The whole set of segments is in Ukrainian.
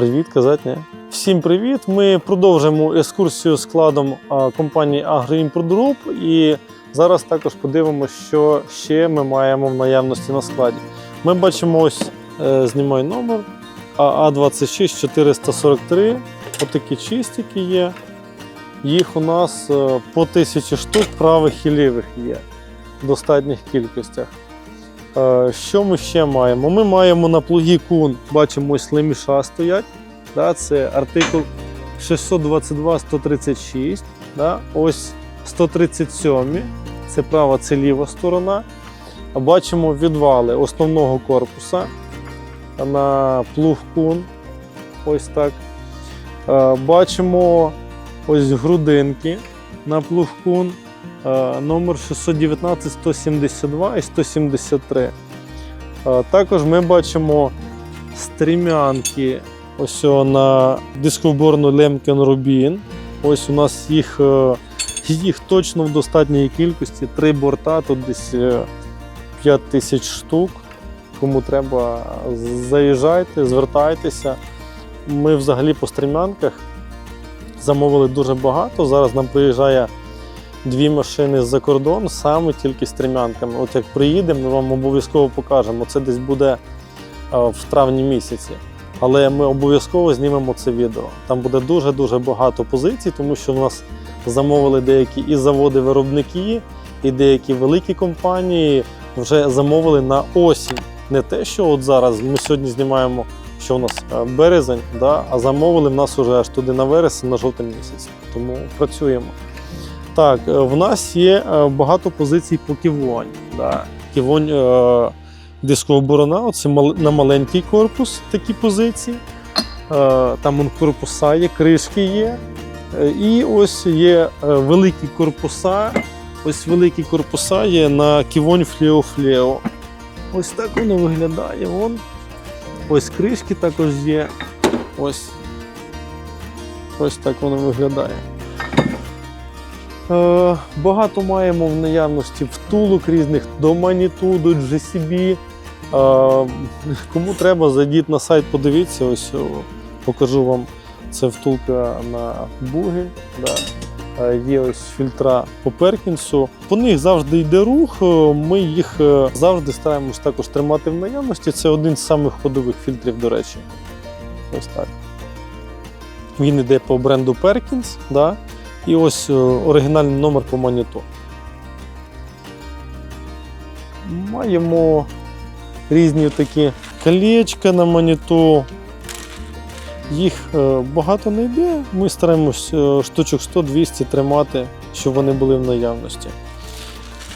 Привіт, казати, ні? Всім привіт! Ми продовжуємо екскурсію складом компанії Agro Group і зараз також подивимося, що ще ми маємо в наявності на складі. Ми бачимо ось е, знімай номер АА26 443. Отакі чистики є. Їх у нас е, по тисячі штук правих і лівих є в достатніх кількостях. Е, Що ми ще маємо? Ми маємо на плугі кун, бачимо, ось леміша стоять. Да, це артикул 622-136. Да, ось 137. Це права, це ліва сторона. Бачимо відвали основного корпуса на плуг кун. Ось так. Е, Бачимо ось грудинки на плуг кун. Е, Номер 619, 172 і 173. Е, Також ми бачимо стрімянки ось на дисковборну Лемкен Рубін. Ось у нас їх, е, їх точно в достатній кількості. Три борта, тут десь е, 5 тисяч штук. Кому треба, заїжджайте, звертайтеся. Ми взагалі по стрімянках замовили дуже багато. Зараз нам приїжджає дві машини з-за кордону, саме тільки стрімянками. От як приїдемо, ми вам обов'язково покажемо. Це десь буде в травні місяці. Але ми обов'язково знімемо це відео. Там буде дуже-дуже багато позицій, тому що в нас замовили деякі і заводи-виробники, і деякі великі компанії вже замовили на осінь. Не те, що от зараз ми сьогодні знімаємо, що у нас е, березень, да, а замовили в нас уже аж туди на вересень, на жовтень місяць. Тому працюємо. Так, е, в нас є е, багато позицій по ківонь. Да. Ківонь е, дискова борона, це на маленький корпус такі позиції. Е, Там он корпуса є, кришки є. Е, І ось є великі корпуса. Ось великі корпуса є на ківонь фліо. Ось так воно виглядає. Вон. Ось кришки також є. Ось. Ось так воно виглядає. Е, багато маємо в наявності втулок різних до Маніту, до GCB. Е, кому треба, зайдіть на сайт, подивіться. Ось покажу вам. Це втулка на буги. Е, Є ось фільтра по Перкінсу. По них завжди йде рух. Ми їх завжди стараємось також тримати в наявності. Це один з самих ходових фільтрів, до речі. Ось так. Він йде по бренду Perkins. Да? І ось е, оригінальний номер по моніту. Маємо різні такі колечка на моніту. Їх е, багато не йде. Ми стараємось е, штучок 100-200 тримати, щоб вони були в наявності.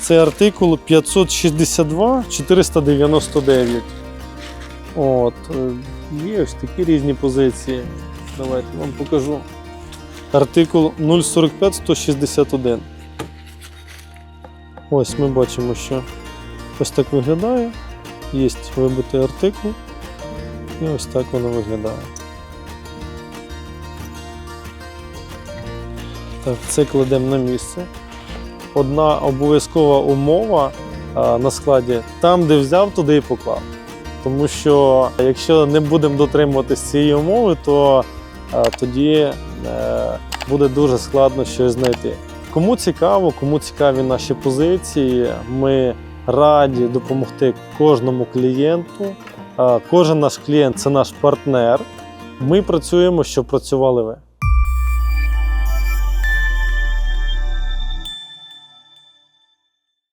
Це артикул 562 499. От, є ось такі різні позиції. Давайте вам покажу. Артикул 045 161. Ось ми бачимо, що ось так виглядає. Є вибитий артикул. І ось так воно виглядає. Так, це кладемо на місце. Одна обов'язкова умова а, на складі там, де взяв, туди і поклав. Тому що якщо не будемо дотримуватись цієї умови, то тоді е, буде дуже складно щось знайти. Кому цікаво, кому цікаві наші позиції, ми раді допомогти кожному клієнту. Кожен наш клієнт це наш партнер. Ми працюємо, щоб працювали ви.